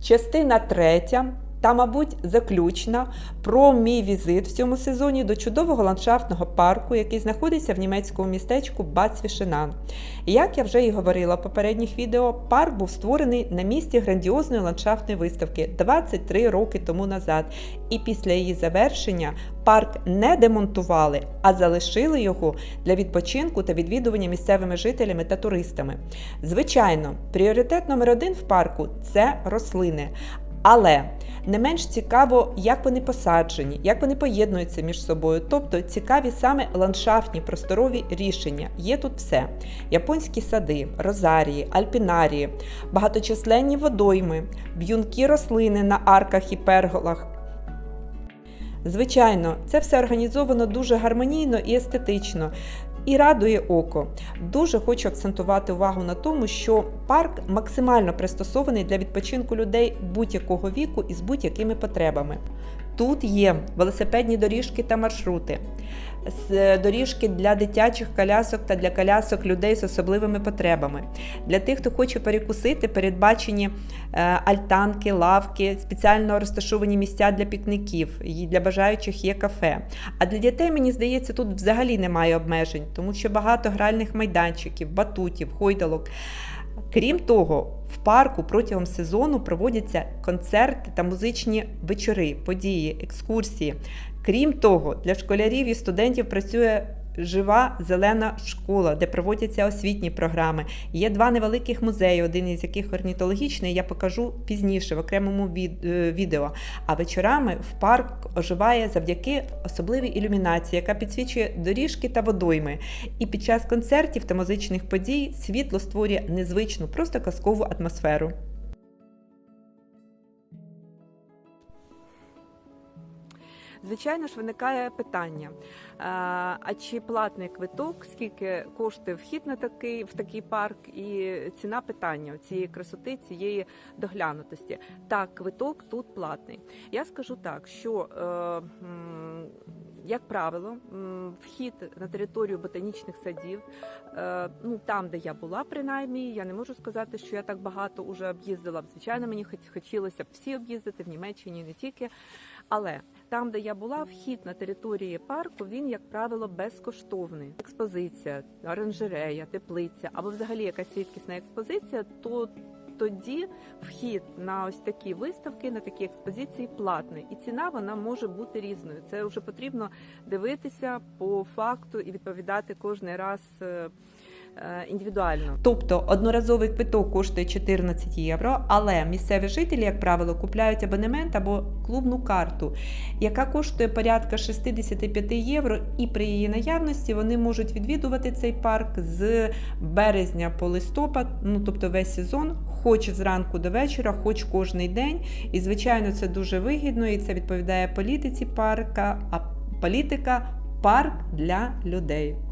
Частина третя та, мабуть, заключна про мій візит в цьому сезоні до чудового ландшафтного парку, який знаходиться в німецькому містечку Бацвішинан. Як я вже і говорила в попередніх відео, парк був створений на місці грандіозної ландшафтної виставки 23 роки тому назад. І після її завершення парк не демонтували, а залишили його для відпочинку та відвідування місцевими жителями та туристами. Звичайно, пріоритет номер один в парку це рослини. Але не менш цікаво, як вони посаджені, як вони поєднуються між собою. Тобто цікаві саме ландшафтні просторові рішення. Є тут все: японські сади, розарії, альпінарії, багаточисленні водойми, б'юнкі рослини на арках і перголах. Звичайно, це все організовано дуже гармонійно і естетично. І радує око. Дуже хочу акцентувати увагу на тому, що парк максимально пристосований для відпочинку людей будь-якого віку і з будь-якими потребами. Тут є велосипедні доріжки та маршрути, доріжки для дитячих колясок та для колясок людей з особливими потребами. Для тих, хто хоче перекусити, передбачені е, альтанки, лавки, спеціально розташовані місця для пікників, і для бажаючих є кафе. А для дітей, мені здається, тут взагалі немає обмежень, тому що багато гральних майданчиків, батутів, гойдалок. Крім того, в парку протягом сезону проводяться концерти та музичні вечори, події, екскурсії. Крім того, для школярів і студентів працює жива зелена школа, де проводяться освітні програми. Є два невеликих музеї, один із яких орнітологічний, я покажу пізніше в окремому е, відео. А вечорами в парк оживає завдяки особливій ілюмінації, яка підсвічує доріжки та водойми. І під час концертів та музичних подій світло створює незвичну, просто казкову атмосферу. Звичайно ж, виникає питання: а, а чи платний квиток, скільки коштує вхід на такий в такий парк, і ціна питання цієї красоти, цієї доглянутості? Так, квиток тут платний. Я скажу так, що е, як правило, вхід на територію ботанічних садів, е, ну там, де я була, принаймні, я не можу сказати, що я так багато уже об'їздила. Звичайно, мені хотілося б всі об'їздити в Німеччині, не тільки. Але там, де я була, вхід на території парку, він, як правило, безкоштовний. Експозиція, оранжерея, теплиця або взагалі якась рідкісна експозиція, то тоді вхід на ось такі виставки, на такі експозиції платний, і ціна вона може бути різною. Це вже потрібно дивитися по факту і відповідати кожний раз. Е, Індивідуально, тобто одноразовий квиток коштує 14 євро, але місцеві жителі, як правило, купляють абонемент або клубну карту, яка коштує порядка 65 євро, і при її наявності вони можуть відвідувати цей парк з березня по листопад, ну тобто весь сезон, хоч зранку до вечора, хоч кожний день. І звичайно, це дуже вигідно, і це відповідає політиці парка. А політика парк для людей.